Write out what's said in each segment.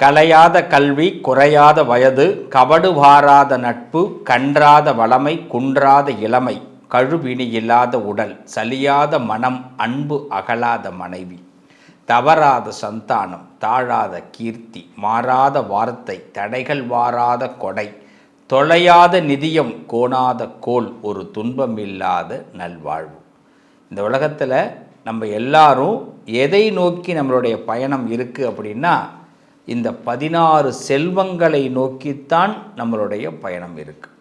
கலையாத கல்வி குறையாத வயது கபடு வாராத நட்பு கன்றாத வளமை குன்றாத இளமை கழுவினி இல்லாத உடல் சலியாத மனம் அன்பு அகலாத மனைவி தவறாத சந்தானம் தாழாத கீர்த்தி மாறாத வார்த்தை தடைகள் வாராத கொடை தொலையாத நிதியம் கோணாத கோல் ஒரு துன்பமில்லாத நல்வாழ்வு. இந்த உலகத்தில் நம்ம எல்லாரும் எதை நோக்கி நம்மளுடைய பயணம் இருக்குது அப்படின்னா இந்த பதினாறு செல்வங்களை நோக்கித்தான் நம்மளுடைய பயணம் இருக்குது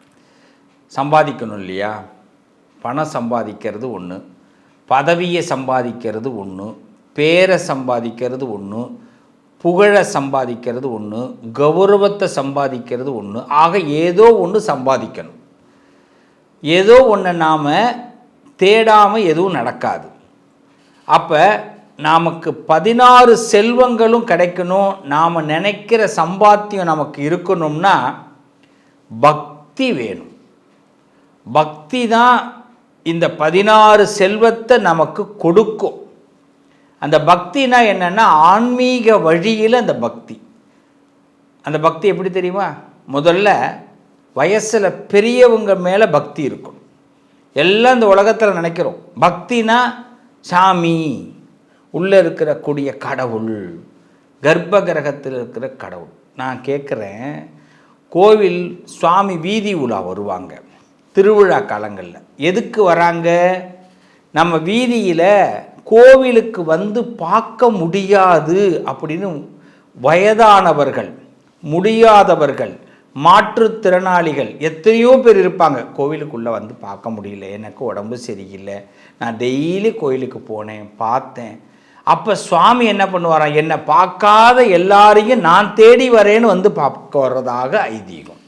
சம்பாதிக்கணும் இல்லையா? பணம் சம்பாதிக்கிறது ஒன்று பதவியை சம்பாதிக்கிறது ஒன்று பேரை சம்பாதிக்கிறது ஒன்று புகழை சம்பாதிக்கிறது ஒன்று கௌரவத்தை சம்பாதிக்கிறது ஒன்று ஆக ஏதோ ஒன்று சம்பாதிக்கணும். ஏதோ ஒன்று நாம் தேடாமல் எதுவும் நடக்காது. அப்போ நமக்கு பதினாறு செல்வங்களும் கிடைக்கணும். நாம் நினைக்கிற சம்பாத்தியம் நமக்கு இருக்கணும்னா பக்தி வேணும். பக்தி தான் இந்த பதினாறு செல்வத்தை நமக்கு கொடுக்கும். அந்த பக்தினா என்னென்னா ஆன்மீக வழியில் அந்த பக்தி. அந்த பக்தி எப்படி தெரியுமா? முதல்ல வயசில் பெரியவங்க மேலே பக்தி இருக்கணும். எல்லாம் இந்த உலகத்தில் நினைக்கிறோம். பக்தினா சாமி. உள்ளே இருக்கிற கூடிய கடவுள் கர்ப்ப கிரகத்தில் இருக்கிற கடவுள். நான் கேட்குறேன் கோவில் சுவாமி வீதி உலா வருவாங்க திருவிழா காலங்களில். எதுக்கு வராங்க? நம்ம வீதியில் கோவிலுக்கு வந்து பார்க்க முடியாது அப்படின்னு வயதானவர்கள் முடியாதவர்கள் மாற்றுத்திறனாளிகள் எத்தனையோ பேர் இருப்பாங்க. கோவிலுக்குள்ளே வந்து பார்க்க முடியல எனக்கு உடம்பு சரியில்லை. நான் டெய்லி கோயிலுக்கு போனேன் பார்த்தேன். அப்போ சுவாமி என்ன பண்ணுவாராம்? என்னை பார்க்காத எல்லாரையும் நான் தேடி வரேன்னு வந்து பார்க்க வர்றதாக ஐதீகம்.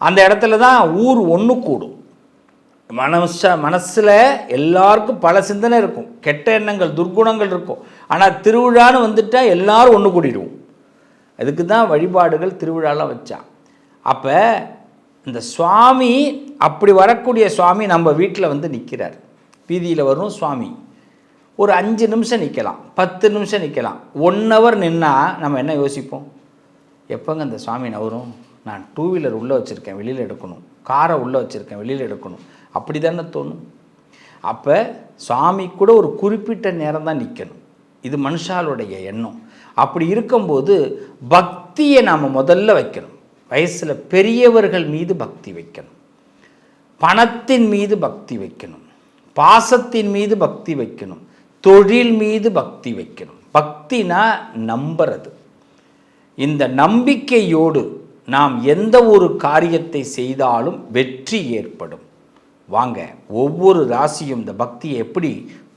அந்த இடத்துல தான் ஊர் ஒன்று கூடும். மனச மனசில் எல்லாருக்கும் பல சிந்தனை இருக்கும். கெட்ட எண்ணங்கள் துர்க்குணங்கள் இருக்கும். ஆனால் திருவிழான்னு வந்துட்டால் எல்லாரும் ஒன்று கூடிடுவோம். அதுக்கு தான் வழிபாடுகள் திருவிழாலாம் வச்சான் அப்போ இந்த சுவாமி அப்படி வரக்கூடிய சுவாமி நம்ம வீட்டில் வந்து நிற்கிறார் வீதியில் வரும் சுவாமி. ஒரு அஞ்சு நிமிஷம் நிற்கலாம் பத்து நிமிஷம் நிற்கலாம் ஒன் ஹவர் நின்னால் நம்ம என்ன யோசிப்போம்? எப்போங்க அந்த சுவாமி நவரும்? நான் டூ வீலர் உள்ளே வச்சுருக்கேன் வெளியில் எடுக்கணும். காரை உள்ளே வச்சுருக்கேன் வெளியில் எடுக்கணும். அப்படி தானே தோணும். அப்போ சுவாமி கூட ஒரு குறிப்பிட்ட நேரம் தான் நிற்கணும் இது மனுஷாலுடைய எண்ணம். அப்படி இருக்கும்போது பக்தியை நாம் முதல்ல வைக்கணும். வயசில் பெரியவர்கள் மீது பக்தி வைக்கணும். பணத்தின் மீது பக்தி வைக்கணும். பாசத்தின் மீது பக்தி வைக்கணும். தொழில் மீது பக்தி வைக்கணும். பக்தினா நம்புறது. இந்த நம்பிக்கையோடு நாம் எந்த ஒரு காரியத்தை செய்தாலும் வெற்றி ஏற்படும். வாங்க ஒவ்வொரு ராசியும் இந்த பக்தியை எப்படி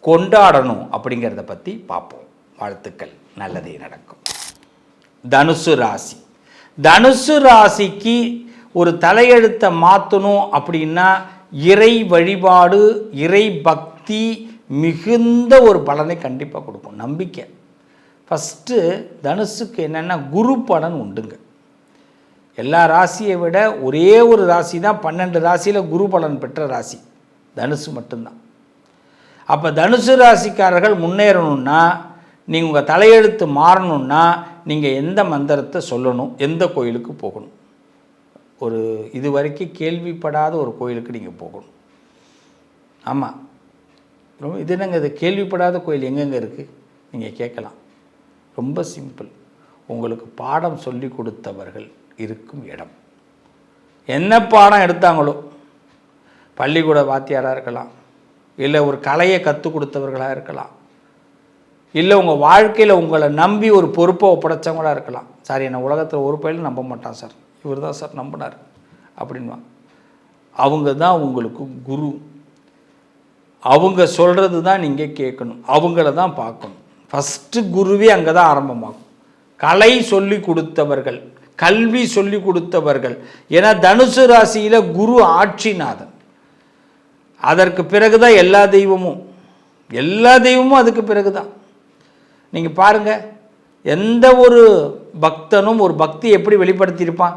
கொண்டாடணும் அப்படிங்கிறத பற்றி பார்ப்போம். வாழ்த்துக்கள். நல்லதே நடக்கும். தனுசு ராசி. தனுசு ராசிக்கு ஒரு தலையெழுத்தை மாற்றணும் அப்படின்னா இறை வழிபாடு இறை பக்தி மிகுந்த ஒரு பலனை கண்டிப்பாக கொடுக்கும். நம்பிக்கை. ஃபஸ்ட்டு தனுசுக்கு என்னென்னா குரு பலன் உண்டுங்க. எல்லா ராசியை விட ஒரே ஒரு ராசி தான் பன்னெண்டு ராசியில் குரு பலன் பெற்ற ராசி. தனுசு மட்டும்தான். அப்போ தனுசு ராசிக்காரர்கள் முன்னேறணும்னா நீங்கள் உங்கள் தலையெழுத்து மாறணும்னா நீங்கள் எந்த மந்திரத்தை சொல்லணும் எந்த கோயிலுக்கு போகணும். ஒரு இது வரைக்கும் கேள்விப்படாத ஒரு கோயிலுக்கு நீங்கள் போகணும். ஆமாம் ரொம்ப இது என்னங்க இது? கேள்விப்படாத கோயில் எங்கெங்கே இருக்குது நீங்கள் கேட்கலாம். ரொம்ப சிம்பிள். உங்களுக்கு பாடம் சொல்லி கொடுத்தவர்கள் இருக்கும் இடம். என்ன பாடம் எடுத்தாங்களோ? பள்ளிக்கூட வாத்தியாராக இருக்கலாம். இல்லை ஒரு கலையை கற்றுக் கொடுத்தவர்களாக இருக்கலாம். இல்லை உங்கள் வாழ்க்கையில் உங்களை நம்பி ஒரு பொறுப்பை ஒப்படைச்சவங்களாக இருக்கலாம். சார் என்னை உலகத்தில் ஒரு பயிலும் நம்ப மாட்டான் சார். இவர் தான் சார் நம்பினார். அப்படின்வா அவங்க தான் உங்களுக்கு குரு. அவங்க சொல்கிறது தான் நீங்கள் கேட்கணும். அவங்கள தான் பார்க்கணும். ஃபஸ்ட்டு குருவே அங்கே தான் ஆரம்பமாகும். கலை சொல்லி கொடுத்தவர்கள் கல்வி சொல்லி கொடுத்தவர்கள். ஏன்னா தனுசு ராசியில் குரு ஆட்சிநாதன் அதற்கு பிறகு தான் எல்லா தெய்வமும். எல்லா தெய்வமும் அதுக்கு பிறகு தான் நீங்கள் பாருங்கள் எந்த ஒரு பக்தனும் ஒரு பக்தி எப்படி வெளிப்படுத்தியிருப்பான்?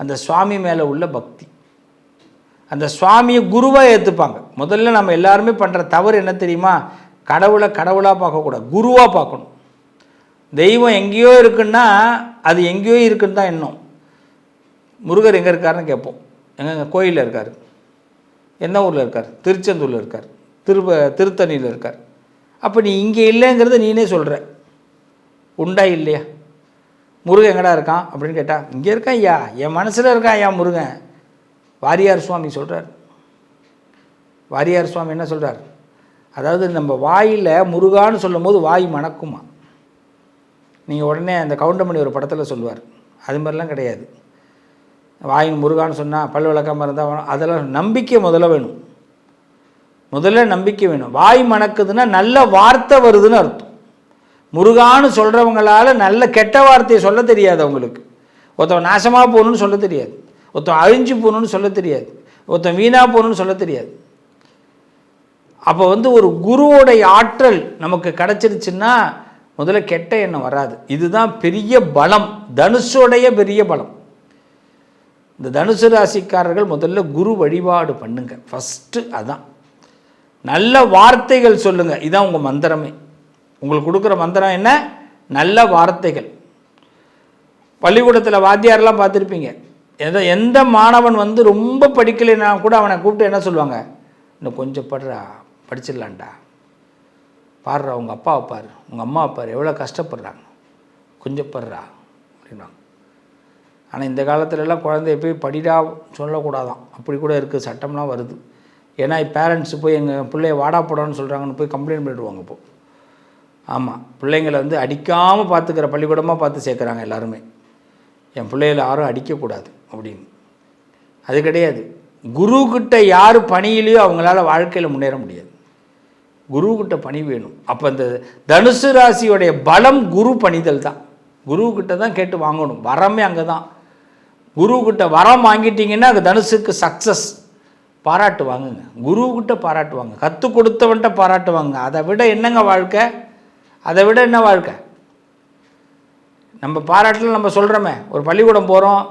அந்த சுவாமி மேலே உள்ள பக்தி. அந்த சுவாமியை குருவாக ஏற்றுப்பாங்க முதல்ல நம்ம எல்லாருமே பண்ணுற தவறு என்ன தெரியுமா? கடவுளை கடவுளாக பார்க்கக்கூடாது குருவாக பார்க்கணும். தெய்வம் எங்கேயோ இருக்குன்னா அது எங்கேயோ இருக்குன்னு தான் எண்ணம். முருகர் எங்கே இருக்காருன்னு கேட்போம். எங்கங்க? கோயிலில் இருக்கார். என்ன ஊரில் இருக்கார்? திருச்செந்தூரில் இருக்கார். திருப்ப திருத்தணியில் இருக்கார். அப்போ நீ இங்கே இல்லைங்கிறத நீனே சொல்கிற உண்டா இல்லையா? முருகன் எங்கடா இருக்கான் அப்படின்னு கேட்டால் இங்கே இருக்கான் ஐயா என் மனசில் இருக்கான் ஐயா முருகன்? வாரியார் சுவாமி சொல்கிறார் வாரியார் சுவாமி என்ன சொல்கிறார் அதாவது நம்ம வாயில் முருகான்னு சொல்லும் போது வாய் மணக்குமா? நீங்கள் உடனே அந்த கவுண்டமணி ஒரு படத்தில் சொல்லுவார். அது மாதிரிலாம் கிடையாது. வாயின் முருகான்னு சொன்னால் பல் விளக்காமல் இருந்தால் அதெல்லாம் நம்பிக்கை முதல்ல வேணும். முதல்ல நம்பிக்கை வேணும். வாய் மணக்குதுன்னா நல்ல வார்த்தை வருதுன்னு அர்த்தம். முருகான்னு சொல்கிறவங்களால் நல்ல கெட்ட வார்த்தையை சொல்ல தெரியாது அவங்களுக்கு. ஒருத்தவன் நாசமாக போகணுன்னு சொல்ல தெரியாது. ஒருத்தன் அழிஞ்சு போகணுன்னு சொல்ல தெரியாது. ஒருத்தன் வீணாக போகணுன்னு சொல்ல தெரியாது. அப்போ வந்து ஒரு குருவோடைய ஆற்றல் நமக்கு கிடச்சிருச்சுன்னா முதல்ல கெட்ட எண்ணம் வராது. இதுதான் பெரிய பலம். தனுஷோடைய பெரிய பலம். இந்த தனுசு ராசிக்காரர்கள் முதல்ல குரு வழிபாடு பண்ணுங்க. ஃபஸ்ட்டு அதான். நல்ல வார்த்தைகள் சொல்லுங்கள் இதான் உங்கள் மந்திரமே. உங்களுக்கு கொடுக்குற மந்திரம் என்ன? நல்ல வார்த்தைகள். பள்ளிக்கூடத்தில் வாத்தியாரெலாம் பார்த்துருப்பீங்க. எந்த எந்த மாணவன் வந்து ரொம்ப படிக்கலைன்னா கூட அவனை கூப்பிட்டு என்ன சொல்லுவாங்க? இன்னும் கொஞ்சம் படுறா படிச்சிடலான்டா பாடுறா உங்கள் அப்பாவை பாரு. உங்கள் அம்மா பாரு. எவ்வளோ கஷ்டப்படுறாங்க. கொஞ்சம் படுறா. அப்படின்னாங்க ஆனால் இந்த காலத்துலலாம் குழந்தைய போய் படிடா சொல்லக்கூடாதான். அப்படி கூட இருக்குது சட்டம்லாம் வருது. ஏன்னா பேரண்ட்ஸ் போய் எங்கள் பிள்ளைய வாடா போடான்னு சொல்கிறாங்கன்னு போய் கம்ப்ளைண்ட் பண்ணிடுவாங்க இப்போ. ஆமாம் பிள்ளைங்களை வந்து அடிக்காமல் பார்த்துக்கிற பள்ளிக்கூடமாக பார்த்து சேர்க்குறாங்க எல்லாருமே. என் பிள்ளைகளை யாரும் அடிக்கக்கூடாது. அப்படின்னு. அது கிடையாது. குருக்கிட்ட யார் பணியிலையோ அவங்களால வாழ்க்கையில் முன்னேற முடியாது. குருக்கிட்ட பணி வேணும். அப்போ இந்த தனுசு ராசியோடைய பலம் குரு பணிதல் தான். குருக்கிட்ட தான் கேட்டு வாங்கணும். வரமே அங்கே தான் குருக்கிட்ட வரம் வாங்கிட்டீங்கன்னா அது தனுசுக்கு சக்ஸஸ் பாராட்டு வாங்குங்க. குருக்கிட்ட பாராட்டுவாங்க கற்றுக் கொடுத்தவன்கிட்ட பாராட்டுவாங்க அதை விட என்னங்க வாழ்க்கை? அதை விட என்ன வாழ்க்கை? நம்ம பாராட்டில் நம்ம சொல்கிறோமே ஒரு பள்ளிக்கூடம் போகிறோம்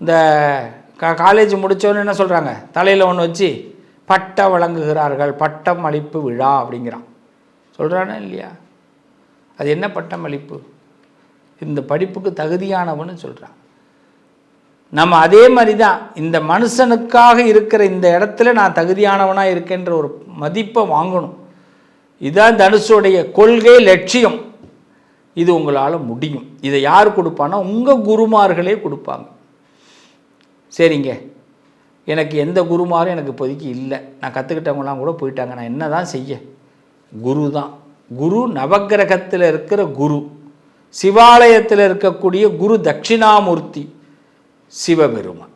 இந்த கா காலேஜ் முடித்தோன்னு என்ன சொல்கிறாங்க தலையில் ஒன்று வச்சு பட்டம் வழங்குகிறார்கள் பட்டம் அளிப்பு விழா அப்படிங்கிறான். சொல்கிறானா இல்லையா? அது என்ன பட்டம் அளிப்பு? இந்த படிப்புக்கு தகுதியானவன்னு சொல்கிறான் நம்ம அதே மாதிரி தான் இந்த மனுஷனுக்காக இருக்கிற இந்த இடத்துல நான் தகுதியானவனாக இருக்கேன்ற ஒரு மதிப்பை வாங்கணும். இதுதான் தனுஷுடைய கொள்கை லட்சியம். இது உங்களால் முடியும். இதை யார் கொடுப்பான்னா உங்கள் குருமார்களே கொடுப்பாங்க. சரிங்க. எனக்கு எந்த குருமாரும் எனக்கு இப்போதைக்கு இல்லை. நான் கற்றுக்கிட்டவங்களாம் கூட போயிட்டாங்க. நான் என்ன தான் செய்ய? குரு தான் குரு நவக்கிரகத்தில் இருக்கிற குரு. சிவாலயத்தில் இருக்கக்கூடிய குரு தட்சிணாமூர்த்தி சிவபெருமான்.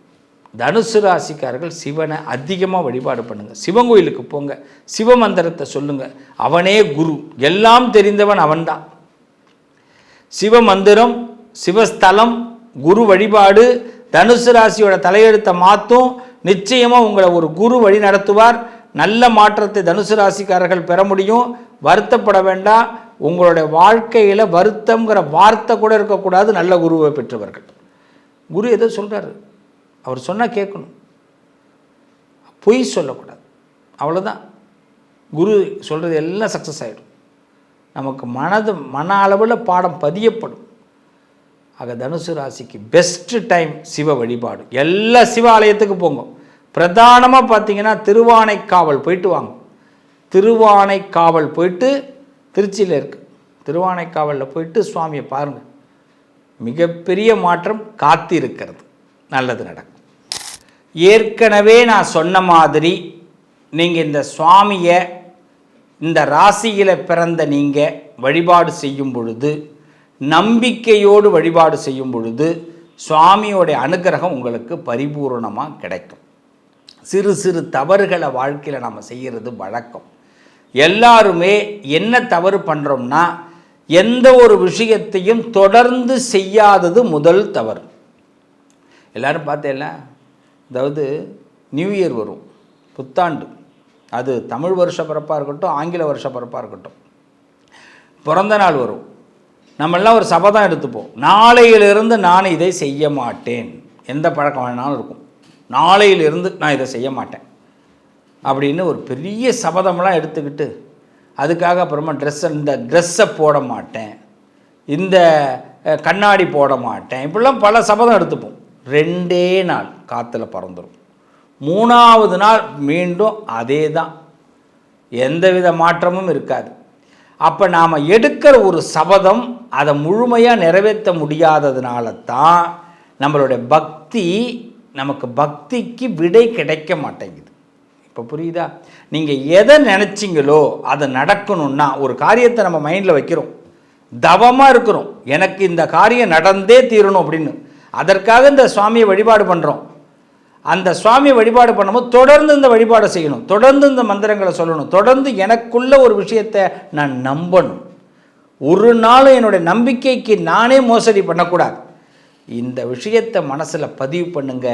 தனுசு ராசிக்காரர்கள் சிவனை அதிகமாக வழிபாடு பண்ணுங்கள் சிவன் கோயிலுக்கு போங்க. சிவமந்திரத்தை சொல்லுங்கள் அவனே குரு. எல்லாம் தெரிந்தவன் அவன்தான். சிவமந்திரம் சிவஸ்தலம் குரு வழிபாடு தனுசு ராசியோட தலையெழுத்தை மாற்றும் நிச்சயமாக உங்களை ஒரு குரு வழி நடத்துவார். நல்ல மாற்றத்தை தனுசு ராசிக்காரர்கள் பெற முடியும். வருத்தப்பட வேண்டாம். உங்களுடைய வாழ்க்கையில் வருத்தங்கிற வார்த்தை கூட இருக்கக்கூடாது. நல்ல குருவை பெற்றவர்கள். குரு எதோ சொல்கிறாரு அவர் சொன்னால் கேட்கணும். பொய் சொல்லக்கூடாது. அவ்வளோதான் குரு சொல்கிறது எல்லாம் சக்ஸஸ் ஆகிடும் நமக்கு மனது மன அளவில் பாடம் பதியப்படும். ஆக தனுசு ராசிக்கு பெஸ்ட்டு டைம் சிவ வழிபாடு. எல்லா சிவ ஆலயத்துக்கு போங்க. பிரதானமாக பார்த்தீங்கன்னா திருவானைக்காவல் போயிட்டு வாங்க. திருவானைக்காவல் போயிட்டு திருச்சியில் இருக்குது திருவானைக்காவலில் போயிட்டு சுவாமியை பாருங்கள் மிகப்பெரிய மாற்றம் காத்திருக்கிறது. நல்லது நடக்கும். ஏற்கனவே நான் சொன்ன மாதிரி நீங்கள் இந்த சுவாமியை இந்த ராசியில் பிறந்த நீங்கள் வழிபாடு செய்யும் பொழுது நம்பிக்கையோடு வழிபாடு செய்யும் பொழுது சுவாமியோடைய அனுகிரகம் உங்களுக்கு பரிபூர்ணமாக கிடைக்கும். சிறு சிறு தவறுகளை வாழ்க்கையில் நம்ம செய்கிறது வழக்கம். எல்லாருமே என்ன தவறு பண்ணுறோம்னா எந்த ஒரு விஷயத்தையும் தொடர்ந்து செய்யாதது முதல் தவறு. எல்லாரும் பார்த்தேன்ல அதாவது நியூ இயர் வரும் புத்தாண்டு. அது தமிழ் வருஷ பிறப்பாக இருக்கட்டும் ஆங்கில வருஷ பிறப்பாக இருக்கட்டும். பிறந்த நாள் வரும். நம்மெல்லாம் ஒரு சபதம் எடுத்துப்போம். நாளையிலிருந்து நான் இதை செய்ய மாட்டேன். எந்த பழக்கம் வேணாலும் இருக்கும். நாளையிலிருந்து நான் இதை செய்ய மாட்டேன். அப்படின்னு ஒரு பெரிய சபதமெல்லாம் எடுத்துக்கிட்டு அதுக்காக அப்புறமா ட்ரெஸ்ஸை இந்த ட்ரெஸ்ஸை போட மாட்டேன். இந்த கண்ணாடி போட மாட்டேன். இப்படிலாம் பல சபதம் எடுத்துப்போம். ரெண்டே நாள் காற்றுல பறந்துடும் மூணாவது நாள் மீண்டும் அதே தான் எந்தவித மாற்றமும் இருக்காது. அப்போ நாம் எடுக்கிற ஒரு சபதம் அதை முழுமையாக நிறைவேற்ற முடியாததுனால தான் நம்மளுடைய பக்தி நமக்கு பக்திக்கு விடை கிடைக்க மாட்டேங்குது. இப்போ புரியுதா? நீங்கள் எதை நினச்சிங்களோ அது நடக்கணும்னா ஒரு காரியத்தை நம்ம மைண்டில் வைக்கிறோம். தவமாக இருக்கிறோம். எனக்கு இந்த காரியம் நடந்தே தீரணும் அப்படின்னு. அதற்காக இந்த சுவாமியை வழிபாடு பண்ணுறோம் அந்த சுவாமியை வழிபாடு பண்ணும்போது தொடர்ந்து இந்த வழிபாடை செய்யணும். தொடர்ந்து இந்த மந்திரங்களை சொல்லணும். தொடர்ந்து எனக்குள்ள ஒரு விஷயத்தை நான் நம்பணும். ஒரு நாளும் என்னுடைய நம்பிக்கைக்கு நானே மோசடி பண்ணக்கூடாது. இந்த விஷயத்தை மனசில் பதிவு பண்ணுங்க.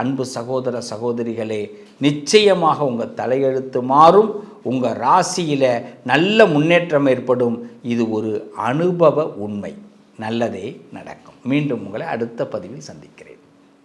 அன்பு சகோதர சகோதரிகளே நிச்சயமாக உங்கள் தலையெழுத்து மாறும். உங்கள் ராசியில் நல்ல முன்னேற்றம் ஏற்படும். இது ஒரு அனுபவ உண்மை. நல்லதே நடக்கும். மீண்டும் உங்களை அடுத்த பதிவில் சந்திக்கிறேன்.